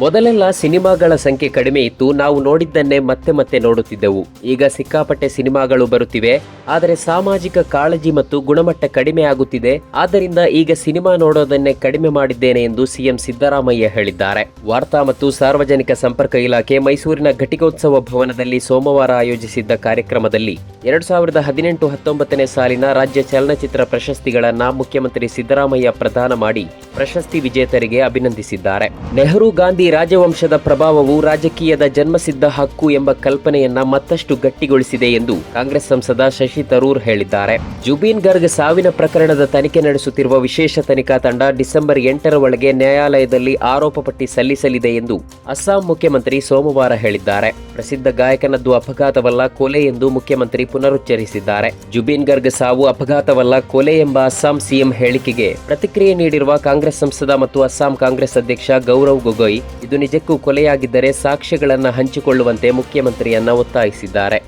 ಮೊದಲೆಲ್ಲ ಸಿನಿಮಾಗಳ ಸಂಖ್ಯೆ ಕಡಿಮೆ ಇತ್ತು. ನಾವು ನೋಡಿದ್ದನ್ನೇ ಮತ್ತೆ ಮತ್ತೆ ನೋಡುತ್ತಿದ್ದೆವು. ಈಗ ಸಿಕ್ಕಾಪಟ್ಟೆ ಸಿನಿಮಾಗಳು ಬರುತ್ತಿವೆ. ಆದರೆ ಸಾಮಾಜಿಕ ಕಾಳಜಿ ಮತ್ತು ಗುಣಮಟ್ಟ ಕಡಿಮೆ ಆಗುತ್ತಿದೆ. ಆದ್ದರಿಂದ ಈಗ ಸಿನಿಮಾ ನೋಡೋದನ್ನೇ ಕಡಿಮೆ ಮಾಡಿದ್ದೇನೆ ಎಂದು ಸಿಎಂ ಸಿದ್ದರಾಮಯ್ಯ ಹೇಳಿದ್ದಾರೆ. ವಾರ್ತಾ ಮತ್ತು ಸಾರ್ವಜನಿಕ ಸಂಪರ್ಕ ಇಲಾಖೆ ಮೈಸೂರಿನ ಘಟಿಕೋತ್ಸವ ಭವನದಲ್ಲಿ ಸೋಮವಾರ ಆಯೋಜಿಸಿದ್ದ ಕಾರ್ಯಕ್ರಮದಲ್ಲಿ ಎರಡ್ ಸಾವಿರದ ಹದಿನೆಂಟು ಹತ್ತೊಂಬತ್ತನೇ ಸಾಲಿನ ರಾಜ್ಯ ಚಲನಚಿತ್ರ ಪ್ರಶಸ್ತಿಗಳನ್ನು ಮುಖ್ಯಮಂತ್ರಿ ಸಿದ್ದರಾಮಯ್ಯ ಪ್ರದಾನ ಮಾಡಿ ಪ್ರಶಸ್ತಿ ವಿಜೇತರಿಗೆ ಅಭಿನಂದಿಸಿದ್ದಾರೆ. ನೆಹರು ಗಾಂಧಿ ರಾಜವಂಶದ ಪ್ರಭಾವವು ರಾಜಕೀಯದ ಜನ್ಮಸಿದ್ಧ ಹಕ್ಕು ಎಂಬ ಕಲ್ಪನೆಯನ್ನ ಮತ್ತಷ್ಟು ಗಟ್ಟಿಗೊಳಿಸಿದೆ ಎಂದು ಕಾಂಗ್ರೆಸ್ ಸಂಸದ ಶಶಿ ತರೂರ್ ಹೇಳಿದ್ದಾರೆ. ಜುಬೀನ್ ಗರ್ಗ್ ಸಾವಿನ ಪ್ರಕರಣದ ತನಿಖೆ ನಡೆಸುತ್ತಿರುವ ವಿಶೇಷ ತನಿಖಾ ತಂಡ ಡಿಸೆಂಬರ್ ಎಂಟರ ಒಳಗೆ ನ್ಯಾಯಾಲಯದಲ್ಲಿ ಆರೋಪ ಪಟ್ಟಿ ಸಲ್ಲಿಸಲಿದೆ ಎಂದು ಅಸ್ಸಾಂ ಮುಖ್ಯಮಂತ್ರಿ ಸೋಮವಾರ ಹೇಳಿದ್ದಾರೆ. ಪ್ರಸಿದ್ಧ ಗಾಯಕನದ್ದು ಅಪಘಾತವಲ್ಲ ಕೊಲೆ ಎಂದು ಮುಖ್ಯಮಂತ್ರಿ ಪುನರುಚ್ಚರಿಸಿದ್ದಾರೆ. ಜುಬೀನ್ ಗರ್ಗ್ ಸಾವು ಅಪಘಾತವಲ್ಲ ಕೊಲೆ ಎಂಬ ಅಸ್ಸಾಂ ಸಿಎಂ ಹೇಳಿಕೆಗೆ ಪ್ರತಿಕ್ರಿಯೆ ನೀಡಿರುವ ಕಾಂಗ್ರೆಸ್ ಸಂಸದ ಮತ್ತು ಅಸ್ಸಾಂ ಕಾಂಗ್ರೆಸ್ ಅಧ್ಯಕ್ಷ ಗೌರವ್ ಗೊಗೊಯ್. ಇದು ನಿಜಕ್ಕೂ ಕೊಲೆಯಾಗಿದ್ದರೆ ಸಾಕ್ಷ್ಯಗಳನ್ನು ಹಂಚಿಕೊಳ್ಳುವಂತೆ ಮುಖ್ಯಮಂತ್ರಿಯನ್ನ ಒತ್ತಾಯಿಸಿದ್ದಾರೆ.